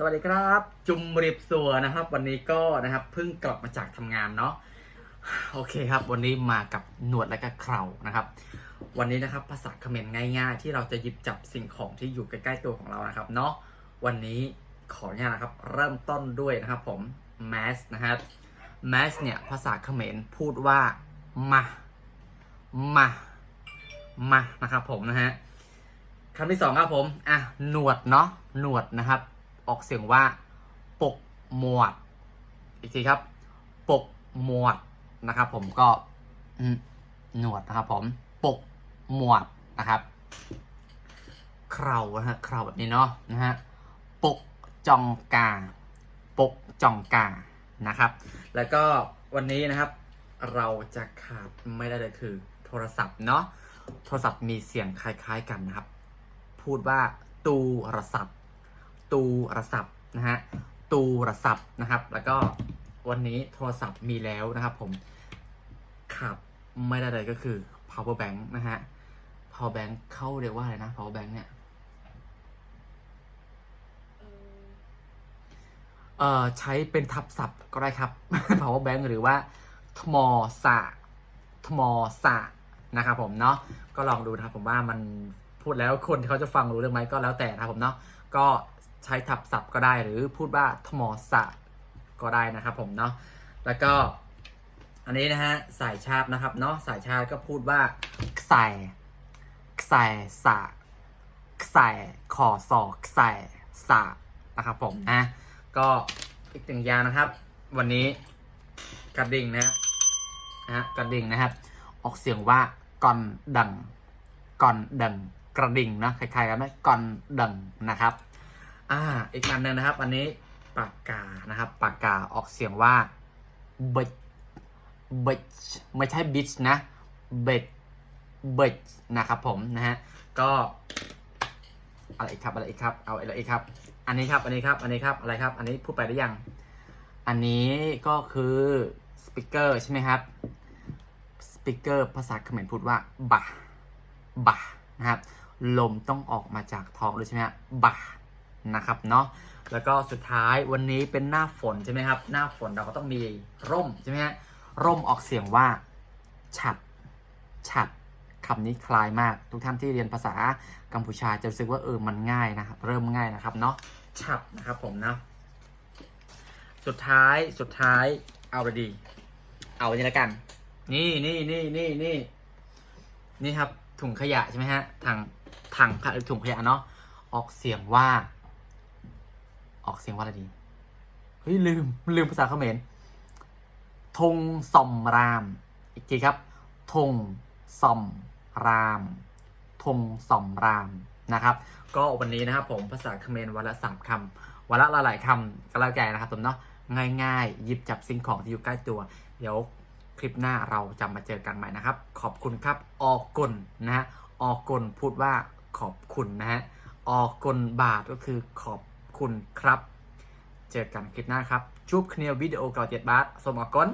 สวัสดีครับ จุมริบสัวนะครับ วันนี้ก็นะครับเพิ่งกลับมาจากทำงานเนาะโอเคครับ วันนี้มากับหนวดและก็เครานะครับ วันนี้นะครับภาษาเขมรง่าย ๆ ที่เราจะหยิบจับสิ่งของที่อยู่ใกล้ๆตัวของเรานะครับเนาะวันนี้ขออนุญาตนะครับ เริ่มต้นด้วยนะครับผม mask นะครับ mask เนี่ยภาษาเขมรพูดว่ามามามานะครับผมนะฮะคำที่สองครับผมอะหนวดเนาะหนวดนะครับ ออกเสียงว่า ปกหมวด อีกทีครับ ปกหมวดนะครับผมก็หนวดนะครับผม ปกหมวดนะครับเครานะฮะเคราแบบนี้เนาะนะฮะปกจองกา ปกจองกานะครับ แล้วก็วันนี้นะครับ เราจะขาดไม่ได้เลยคือ โทรศัพท์เนาะโทรศัพท์มีเสียงคล้าย ๆ กันนะครับ พูดว่าตูรศัพท์ ตูรศัพท์นะฮะตูรศัพท์นะครับ แล้วก็วันนี้โทรศัพท์มีแล้วนะครับ ผมขาดไม่ได้เลยก็คือ power bank นะฮะ power bank เข้าเรียกว่าอะไรนะ power bank เนี่ยเอ่อใช้เป็นทับศัพท์ก็ได้ครับ power bank หรือว่าทมสะทมสะนะครับผมเนาะก็ลองดูนะครับผมว่ามันพูดแล้วคนเขาจะฟังรู้เรื่องไหมก็แล้วแต่นะครับผมเนาะก็ ใช้ทับศัพท์ก็ได้หรือพูดว่าทมสะก็ได้นะครับผมเนาะแล้วก็อันนี้นะฮะสายชาตินะครับเนาะสายชาติก็พูดว่าใส่ใส่สะใส่ขอศอกใส่สะนะครับผมนะก็อีกหนึ่งยานะครับ วันนี้กระดิ่งนะฮะกระดิ่งนะครับ ออกเสียงว่าก่อนดังก่อนดังกระดิ่งนะคล้ายๆกันไหมก่อนดังนะครับ อ่า อีกอันหนึ่งนะครับ อันนี้ปากกานะครับปากกาออกเสียงว่าเบเบชไม่ใช่บิชนะเบชเบชนะครับผมนะฮะก็อะไรอีกครับอะไรอีกครับเอาอะไรอีกครับ อันนี้ครับอันนี้ครับอันนี้ครับอะไรครับ อันนี้พูดไปได้ยัง อันนี้ก็คือสปิเกอร์ใช่ไหมครับสปิเกอร์ภาษาเขมรพูดว่าบะบะนะครับลมต้องออกมาจากท้องด้วยใช่ไหมครับบะ นะครับเนาะแล้วก็สุดท้ายวันนี้เป็นหน้าฝนใช่ไหมครับ หน้าฝนเราก็ต้องมีร่มใช่ไหมฮะร่มออกเสียงว่า ฉัดฉัดคำนี้คลายมาก ทุกท่านที่เรียนภาษากัมพูชาจะรู้สึกว่าเออมันง่ายนะครับ เริ่มง่ายนะครับเนาะฉัดนะครับผมนะ สุดท้ายสุดท้ายเอาไปดี เอาอันนี้แล้วกัน นี่นี่นี่นี่นี่นี่ครับถุงขยะใช่ไหมฮะถังถังถุงขยะเนาะออกเสียงว่า ออกเสียงว่าอะไรดี เฮ้ย ลืม ลืมภาษาเขมรธงซอมราม อีกทีครับธงซอมรามธงซอมรามนะครับ ก็วันนี้นะครับผมภาษาเขมรวันละสามคำวันละหลายๆคำก็แล้วแต่นะครับผมเนาะง่ายๆหยิบจับสิ่งของที่อยู่ใกล้ตัว เดี๋ยวคลิปหน้าเราจะมาเจอกันใหม่นะครับ ขอบคุณครับ ออกกลนะฮะออกกลพูดว่าขอบคุณนะฮะออกกลบาทก็คือขอบ คุณครับ เจอกันคลิปหน้าครับ ชุบเคลียร์วิดีโอเก่าเจ็ดบาทสมอกกน